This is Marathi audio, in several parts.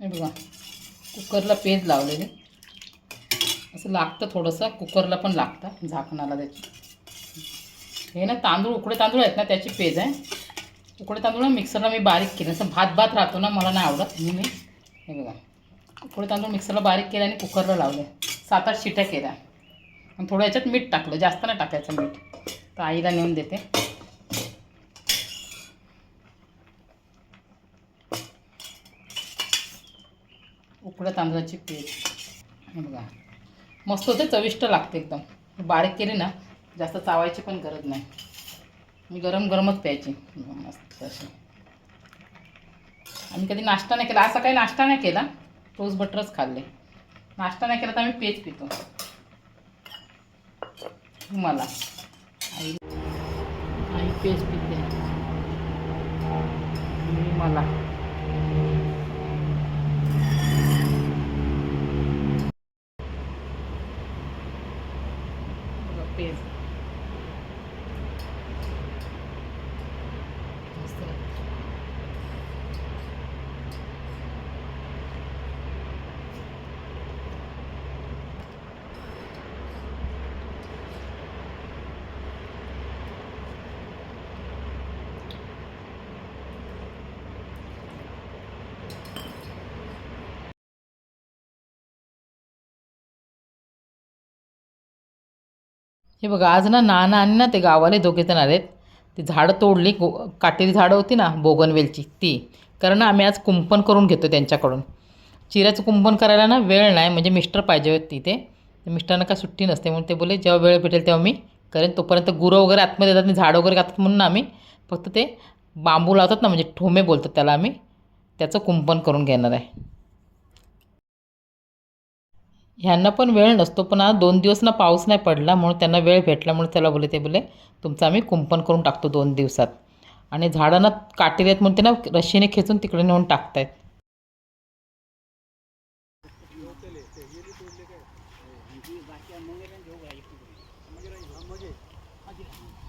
हे बघा कुकरला पेज लावलेले. असं लागतं थोडंसं कुकरला पण लागतं झाकणाला त्याची. हे ना तांदूळ उकडे तांदूळ आहेत ना त्याची पेज आहे. उकडे तांदूळ ना मिक्सरला मी बारीक केले. असं भात भात राहतो ना मला नाही आवडत म्हणून मी हे बघा. उकडे तांदूळ मिक्सरला बारीक केले आणि कुकरला लावले. सात आठ शिट्या केल्या. आणि थोडं याच्यात मीठ टाकलं जास्त नाही टाकायचं मीठ. तर आईला नेऊन देते. उकडं तांदळाची पेज हे बघा. मस्त होते चविष्ट लागते एकदम. बारीक केली ना जास्त चावायची पण गरज नाही. मी गरम गरमच प्यायची. मस्त अशी. आम्ही कधी नाश्ता नाही केला. असा काही नाश्ता नाही केला. टोस्ट बटरच खाल्ले. नाश्ता नाही केला तर आम्ही पेज पितो. मला आई. आई पेज पिते. मला बघा, पेज मस्त लागते. हे बघा आज ना नाना आणि ना ते गावाला दोघे जण आहेत ती झाडं तोडली गो काटेरी झाडं होती ना बोगनवेलची ती. कारण आम्ही आज कुंपण करून घेतो त्यांच्याकडून. चिऱ्याचं कुंपण करायला ना वेळ नाही म्हणजे मिस्टर पाहिजे होते तिथे. तर मिस्टरना काय सुट्टी नसते म्हणून ते बोले जेव्हा वेळ भेटेल तेव्हा मी करेन. तोपर्यंत गुरं वगैरे आतमध्ये येतात आणि झाडं वगैरे घातात म्हणून आम्ही फक्त ते बांबू लावतात ना म्हणजे ठोमे बोलतात त्याला आम्ही त्याचं कुंपण करून घेणार आहे. ह्यांना पण वेळ नसतो पण आज दोन दिवस ना पाऊस नाही पडला म्हणून त्यांना वेळ भेटला म्हणून त्याला बोले ते बोले तुमचं आम्ही कुंपण करून टाकतो दोन दिवसात. आणि झाडांना काटेरी आहेत म्हणून त्यांना रशीने खेचून तिकडे नेऊन टाकतायत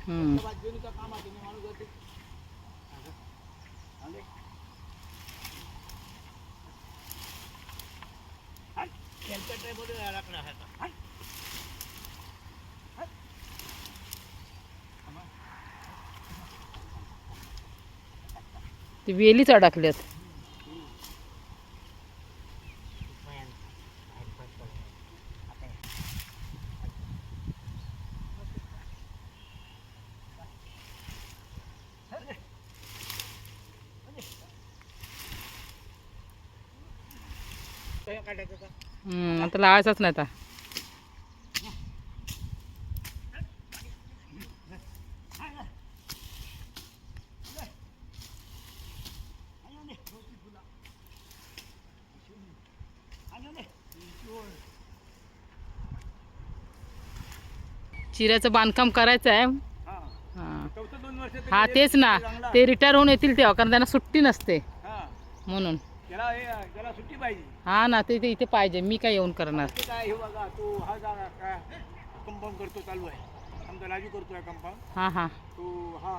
हम्म. ते वेलीच अडकल्यात. हम्म, आता लावायचाच नाही आता. चिऱ्याचं बांधकाम करायचं आहे. हां. हा तेच ना. ते रिटायर होऊन येतील तेव्हा कारण त्यांना सुट्टी नसते. म्हणून. त्याला हे त्याला सुट्टी पाहिजे. हा ना ते ते इथे पाहिजे मी काय येऊन करणार? ते काय हे बघा तो हा काय कंपाऊंड करतो चालू आहे. आमचा राजू करतोय कंपाऊंड. हां हां. तो हा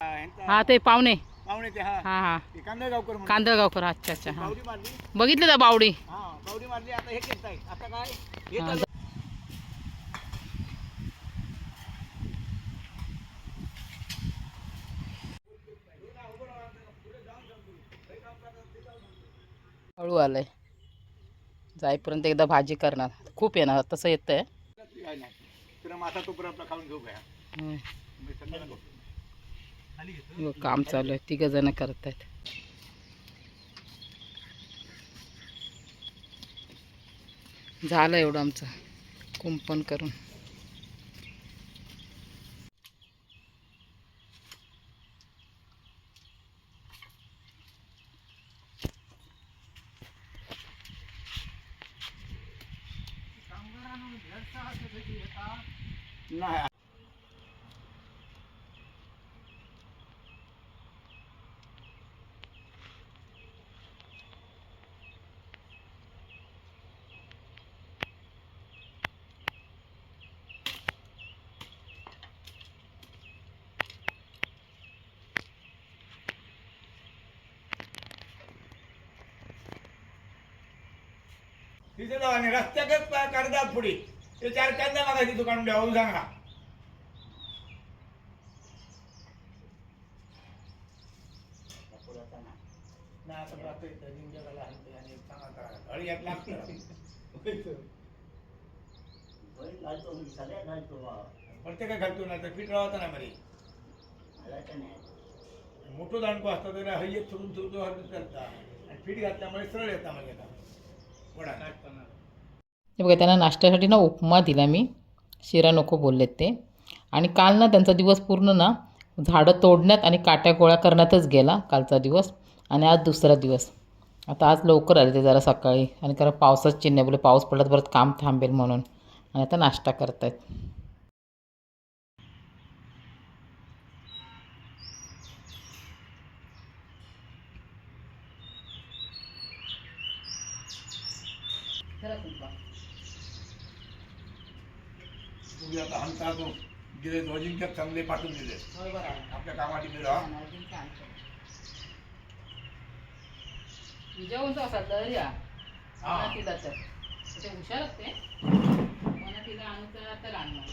हा, ह्यांचा हा ते पाहुणे. पाहुणे ते हा. हां हां. ते कांदळगावकर म्हणून. कांदळगावकर अच्छा अच्छा हां. बावडी मारली. बघितलं का बावडी? हा बावडी मारली आता हे घेताय आता काय? हे हा, चालू हळू आलंय. जाईपर्यंत एकदा भाजी करणार. खूप येणार तसं येतं आहे आहे. घेतो काम चालू आहे. तिघ जण करत आहेत झालं एवढं आमचं. कुंपण करून. तिथे जाऊ आणि रस्त्याकच कागदात पुढे. ते चार कांदा मागायची दुकान द्यावं सांगा. नाही घालतो ना तर फिट राहता ना मध्ये मोठं दांडको असतं तर हय्यत सोडून सोडून हळद चालता. आणि फिट घातल्यामुळे सरळ येता म्हणजे हे बघा त्यांना नाश्त्यासाठी ना उपमा दिला मी. शिरा नको बोललेत ते. आणि काल ना त्यांचा दिवस पूर्ण ना झाडं तोडण्यात आणि काट्या गोळ्या करण्यातच गेला कालचा दिवस आणि आज दुसरा दिवस. आता आज लवकर आले ते जरा सकाळी आणि कारण पावसाच चिन्ह बोले पाऊस पडला तर परत काम थांबेल म्हणून. आणि आता नाश्ता करतायत. तुम्ही आता हंता तो. दिले ध्वजिंक्यात चांगले पाठवून दिले. आपल्या कामाची दिलं हा. जेवण असा तर या. हा. तिला तर. ते हुशार असते. मला तिला आणू तर आणणार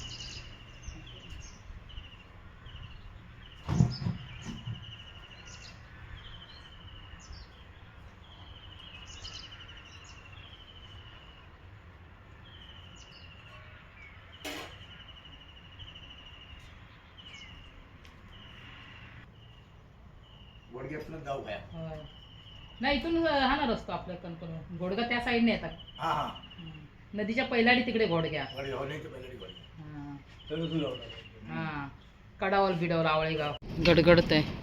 वडग्यातनं होय. नाही इथून ना रस्तो आपल्या कणकण घोडगा त्या साईडने येतात. हा हा. नदीच्या पहिलाडी तिकडे घोडग्या. वडगे हा. तर तुला होता हा. कडावर बिडावर आवळे गाव गडगडत आहे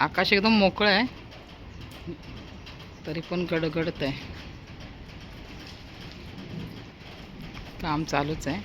आकाश एकदम मोकळं आहे. तरी पण गडगडत आहे काम चालूच आहे.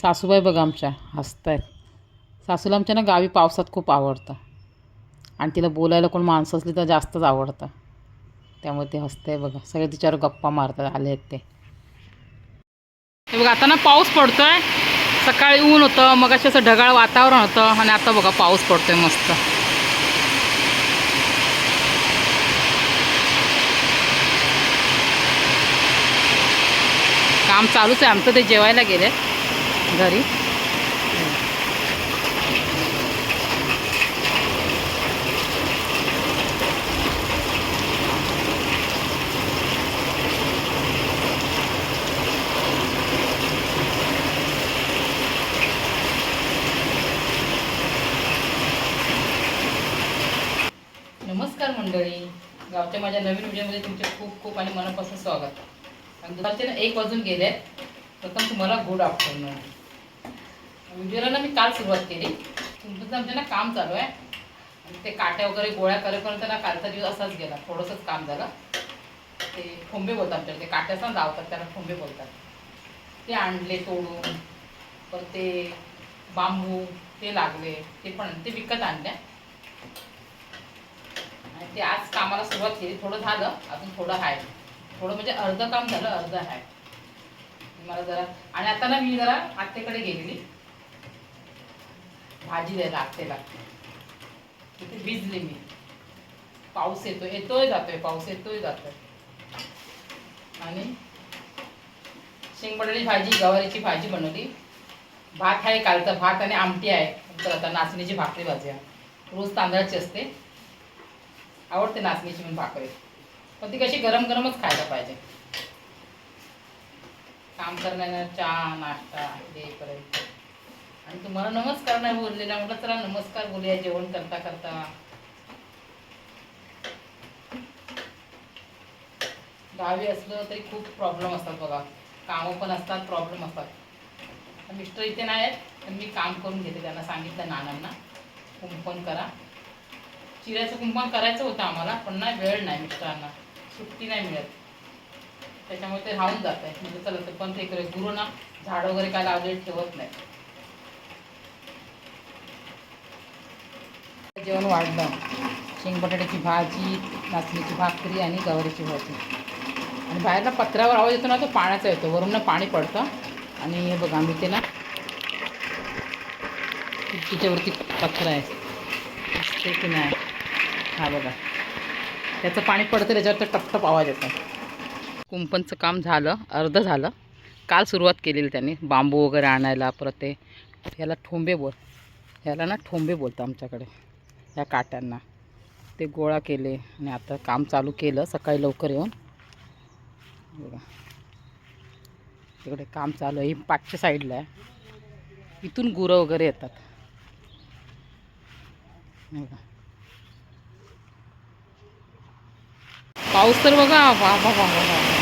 सासूबाई बघा आमच्या हसत आहेत. सासूला आमच्या ना गावी पावसात खूप आवडतं. आणि तिला बोलायला कोण माणसं असली तर जास्तच आवडतं. त्यामुळे ते हसते बघा. सगळे तिच्यावर गप्पा मारतात आले आहेत ते. हे बघा आता ना पाऊस पडतो आहे सकाळी ऊन होतं मग असे असं ढगाळ वातावरण होतं आणि आता बघा पाऊस पडतोय मस्त. काम चालूच आहे आमचं ते जेवायला गेले घरी. नमस्कार मंडळी. गावच्या माझ्या नवीन व्हिडिओमध्ये तुमचे खूप खूप आणि मनापासून स्वागत. आणि दुपारचे ना एक वाजून गेले आहेत प्रथम तुम्हाला गुड आफ्टरनून. व्हिडिओला ना मी काल सुरुवात केली. तुमचं आमच्या ना काम चालू आहे. आणि ते काट्या वगैरे गोळ्या करेपर्यंत ना कालचा दिवस असाच गेला. थोडंसंच काम झालं. ते ठोंबे बोलतात आमच्याकडे. ते काट्याचा लावतात त्याला ठोंबे बोलतात. ते आणले तोडून. परत ते बांबू ते लागले. ते पण ते विकत आणल्या आणि ते आज कामाला सुरुवात केली. थोडं झालं. अजून थोडं आहे. थोडं म्हणजे अर्धं काम झालं अर्धं आहे. मला जरा आणि आता ना मी जरा आत्तेकडे गेलेली. भाजी द्यायला लागते. तिथे भिजले मी. पाऊस येतो येतोय जातोय पाऊस येतोय जातोय. आणि शेंगबटाची भाजी गवारीची भाजी बनवली. भात आहे कालचा भात आणि आमटी आहे. तर आता नाचणीची भाकरी भाजी आहे रोज तांदळाची असते. आवडते नाचणीची पण भाकरी. पण ती कशी गरम गरमच खायला पाहिजे. काम करण्यानं चहा नाश्ता हे आणि तुम्हाला नमस्कार नाही बोललेला म्हटलं चला नमस्कार बोलूया जेवण करता करता. गावी असलं तरी खूप प्रॉब्लेम असतात बघा. कामं पण असतात प्रॉब्लेम असतात. तर मिस्टर इथे नाही आहेत तर मी काम करून घेते त्यांना सांगितलं नानांना. कुंपण करा. चिऱ्याचं कुंपण करायचं होतं आम्हाला पण नाही वेळ नाही मिस्टरांना. सुट्टी नाही मिळत. त्याच्यामुळे ते राहून जात आहे म्हणजे चला तर पण ते करे गुरु ना झाड वगैरे काय लावले ठेवत नाही. जेवण वाढलं. शेंग बटाट्याची भाजी नाचणीची भाकरी आणि गवारीची भाजी. आणि बाहेरला पत्र्यावर आवाज येतो ना तो पाण्याचा येतो. वरून पाणी पडतं. आणि हे बघा मी ते ना तिच्यावरती पत्र आहे असते की नाही? हा बघा. त्याचं पाणी पडतं त्याच्यावर तर टपटप आवाज येतो. कुंपणचं काम झालं अर्धं झालं. काल सुरुवात केलेली त्यांनी. बांबू वगैरे आणायला परत ते ह्याला ठोंबे बोल. ह्याला ना ठोंबे बोलतं आमच्याकडे. या काट्यांना. ते गोळा केले आणि आता काम चालू केलं सकाळी लवकर येऊन. बघा. तिकडे काम चालू आहे ही पाचच्या साईडला आहे. इथून गुरं वगैरे येतात. बघा. पाऊस तर बघा वा वा वा वा.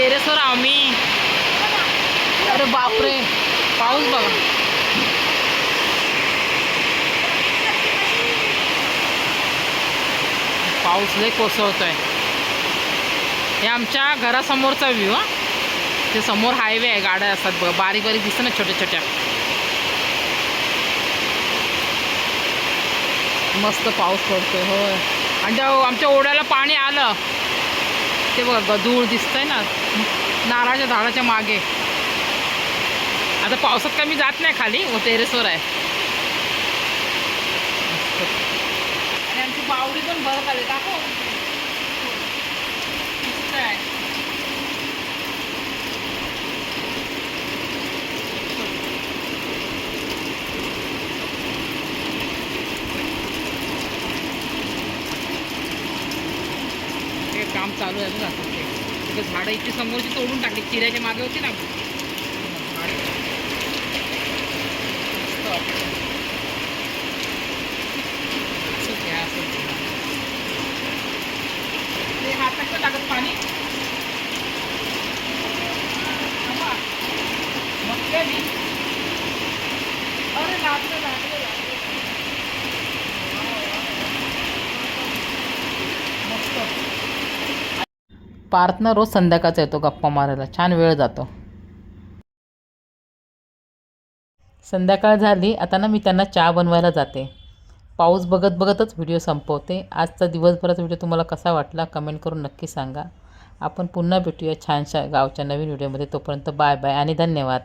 टेरेसवर आम्ही अरे बापरे. पाऊस बघा. पाऊस लय कोसळतोय. हे आमच्या घरासमोरचा व्ह्यू हा. ते समोर हायवे आहे गाड्या असतात बघा. बारीक बारीक दिसतं ना छोट्या छोट्या. मस्त पाऊस पडतोय होय. आणि त्या आमच्या ओढ्याला पाणी आलं. ते बघा गदूळ दिसतंय ना नारळाच्या झाडाच्या मागे. आता पावसात कमी जात नाही खाली व टेरेसवर आहे. आणि आमची बावडी पण बरं आली दाखव मस्त आहे हे काम चालू आहे बघा. ते तिथे झाडं इथे समोरची तोडून टाकली. चिऱ्याच्या मागे होती ना ते हातात पण? पाणी मग अरे लागलं लागलं पार्थना रोज संध्याकाळचा येतो गप्पा मारायला. छान वेळ जातो. संध्याकाळ झाली आता ना मी त्यांना चहा बनवायला जाते. पाऊस बघत बघतच व्हिडिओ संपवते. आजचा दिवसभराचा व्हिडिओ तुम्हाला कसा वाटला कमेंट करून नक्की सांगा. आपण पुन्हा भेटूया छानशा गावच्या नवीन व्हिडिओमध्ये. तोपर्यंत बाय बाय आणि धन्यवाद.